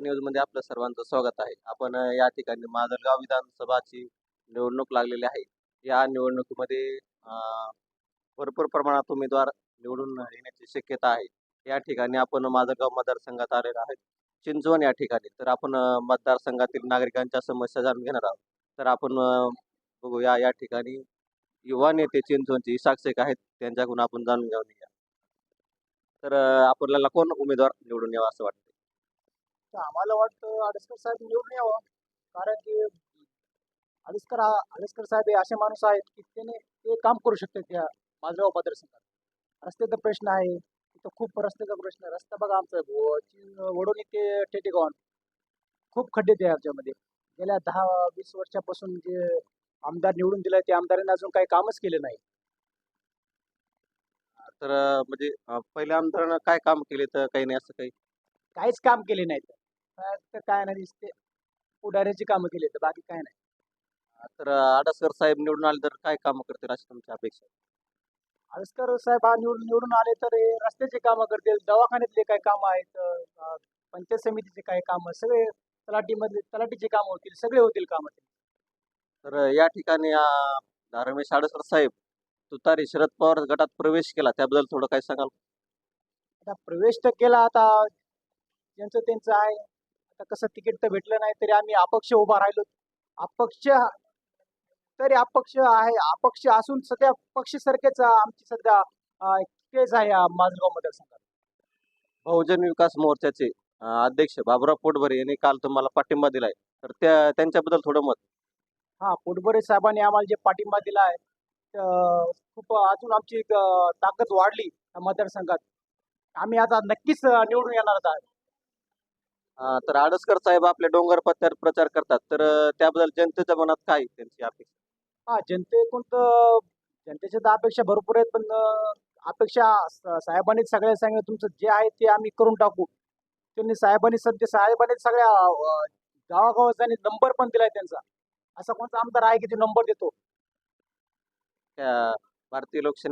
न्यूजमध्ये आपलं सर्वांचं स्वागत आहे. आपण या ठिकाणी माजलगाव विधानसभाची निवडणूक लागलेली आहे. या निवडणुकीमध्ये भरपूर प्रमाणात उमेदवार निवडून येण्याची शक्यता आहे. या ठिकाणी आपण माजलगाव मतदारसंघात आलेलो आहे चिंचवण या ठिकाणी. तर आपण मतदारसंघातील नागरिकांच्या समस्या जाणून घेणार आहोत. तर आपण बघूया या ठिकाणी युवा नेते चिंचवणचे साक्षक आहेत. त्यांच्याकडून आपण जाणून घेऊन या तर आपल्याला कोण उमेदवार निवडून यावा असं वाटतं? तर आम्हाला वाटतं आडसकर साहेब निवडून यावं. कारण की आडसकर हा आडसकर साहेब हे असे माणूस आहेत की त्याने ते काम करू शकतात त्या माझगाव मतदारसंघात. रस्त्याचा प्रश्न आहे. तिथं खूप रस्त्याचा प्रश्न आहे. रस्ता बघा आमचा. वडोली ते टेटेगॉन खूप खड्डे ते याच्यामध्ये. गेल्या दहा वीस वर्षापासून जे आमदार निवडून दिलाय त्या आमदारांनी अजून काही कामच केले नाही. तर म्हणजे पहिल्या आमदारानं काय काम केले तर काही नाही असं काही? काहीच काम केले नाहीत फक्त काय नाही दिसते. पुढाऱ्याची कामं केली तर बाकी काय नाही. तर आडसकर साहेब निवडून आले तर काय कामं करतील अशी तुमची अपेक्षा आहे? आळसकर साहेब हा निवडून निवडून आले तर हे रस्त्याचे कामं करतील दवाखान्यातले काही कामं आहेत अं, पंचायत समितीचे काही कामं सगळे तलाठीमधले तलाठीचे कामं होतील सगळे होतील कामं तर या ठिकाणी अ, रमेश आडसकर साहेब तुतारी शरद पवार गटात प्रवेश केला त्याबद्दल थोडं काय सांगाल? आता प्रवेश तर केला आता ज्यांचं त्यांचं आहे आता कसं तिकीट तर भेटलं नाही तरी आम्ही अपक्ष उभा राहिलो. अपक्ष तरी अपक्ष आहे. अपक्ष असून सध्या पक्षासारखेच आमची सध्या तेच आहे या माजगाव मतदारसंघात. बहुजन विकास मोर्चाचे अध्यक्ष बाबुराव पोटभरे यांनी काल तुम्हाला पाठिंबा दिलाय. तर त्या त्यांच्याबद्दल थोडं मत. हा पोटभरे साहेबांनी आम्हाला जे पाठिंबा दिला आहे खूप अजून आमची ताकद वाढली या मतदारसंघात. आम्ही आता नक्कीच निवडून येणार आहोत. तर आडसकर साहेब आपल्या डोंगर पत्त्यावर प्रचार करतात. तर त्याबद्दल जनतेच्या मनात काय त्यांची अपेक्षा? हा जनतेकडून तर जनतेच्या तर अपेक्षा भरपूर आहेत पण अपेक्षा साहेबांनी सगळ्या सांगितलं तुमचं जे आहे ते आम्ही करून टाकू. त्यांनी साहेबांनी सध्या साहेबांनी सगळ्या गावागावात त्यांनी नंबर पण दिलाय त्यांचा. असा कोणता आमदार आहे की तो नंबर देतो? त्या भारतीय लोकशाही